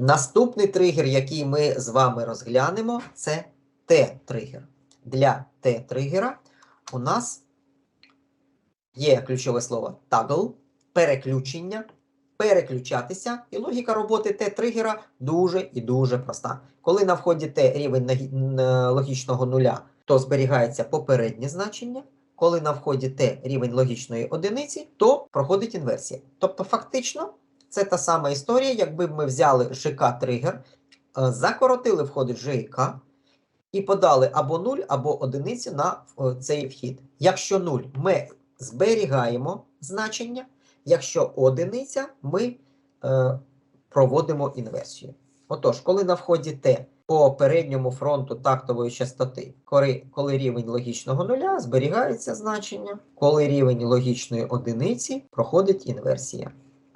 Наступний тригер, який ми з вами розглянемо, це Т-тригер. Для Т-тригера у нас є ключове слово toggle, переключення, переключатися. І логіка роботи Т-тригера дуже і дуже проста. Коли на вході Т рівень логічного нуля, то зберігається попереднє значення. Коли на вході Т рівень логічної одиниці, то проходить інверсія. Тобто, фактично, це та сама історія, якби ми взяли ЖК-тригер, е, закоротили входи ЖК і подали або 0, або одиницю на е, цей вхід. Якщо 0, ми зберігаємо значення, якщо одиниця, ми е, проводимо інверсію. Отож, коли на вході Т по передньому фронту тактової частоти, коли, коли рівень логічного нуля, зберігається значення, коли рівень логічної одиниці проходить інверсія.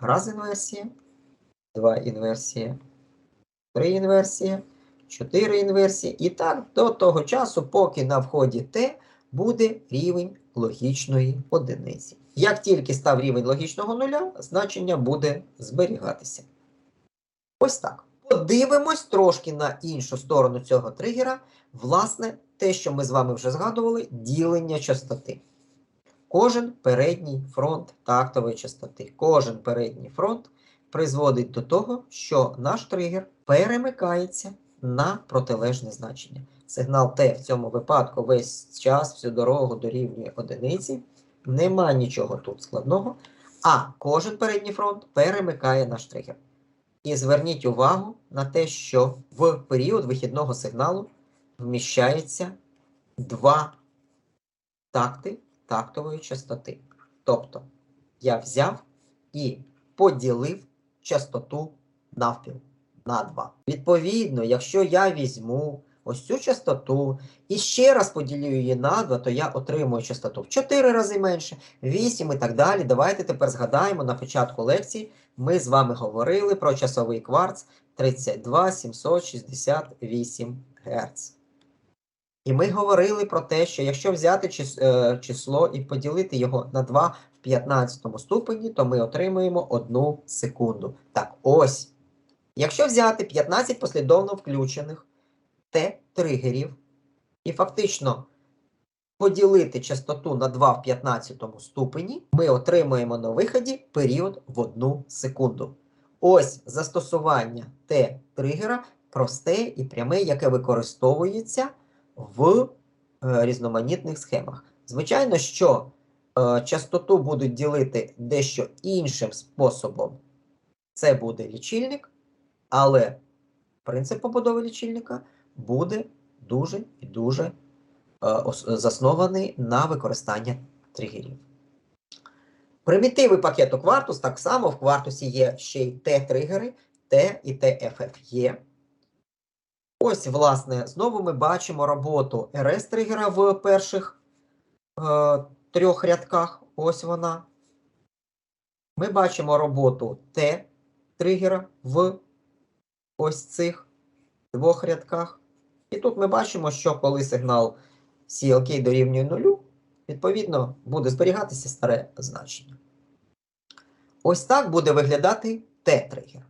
Раз інверсія, два інверсія, три інверсія, чотири інверсії. І так до того часу, поки на вході Т буде рівень логічної одиниці. Як тільки став рівень логічного нуля, значення буде зберігатися. Ось так. Подивимось трошки на іншу сторону цього тригера. Власне, те, що ми з вами вже згадували, ділення частоти. Кожен передній фронт тактової частоти, кожен передній фронт призводить до того, що наш тригер перемикається на протилежне значення. Сигнал Т в цьому випадку весь час, всю дорогу дорівнює одиниці. Нема нічого тут складного. А кожен передній фронт перемикає наш тригер. І зверніть увагу на те, що в період вихідного сигналу вміщається два такти тактової частоти. Тобто я взяв і поділив частоту навпіл на 2. Відповідно, якщо я візьму ось цю частоту і ще раз поділю її на 2, то я отримую частоту в 4 рази менше, 8 і так далі. Давайте тепер згадаємо на початку лекції. Ми з вами говорили про часовий кварц 32 768 Гц. І ми говорили про те, що якщо взяти е, число і поділити його на 2 в 15 ступені, то ми отримуємо 1 секунду. Так, ось. Якщо взяти 15 послідовно включених Т-тригерів і фактично поділити частоту на 2 в 15 ступені, ми отримуємо на виході період в 1 секунду. Ось застосування Т-тригера просте і пряме, яке використовується в е, різноманітних схемах. Звичайно, що е, частоту будуть ділити дещо іншим способом. Це буде лічильник, але принцип побудови лічильника буде дуже і дуже е, заснований на використання тригерів. Примітиви пакету Quartus так само в Quartus є ще й Т-тригери, Т і ТФФ є. Ось, власне, знову ми бачимо роботу РС-тригера в перших е, трьох рядках. Ось вона. Ми бачимо роботу Т-тригера в ось цих двох рядках. І тут ми бачимо, що коли сигнал CLK дорівнює нулю, відповідно, буде зберігатися старе значення. Ось так буде виглядати Т-тригер.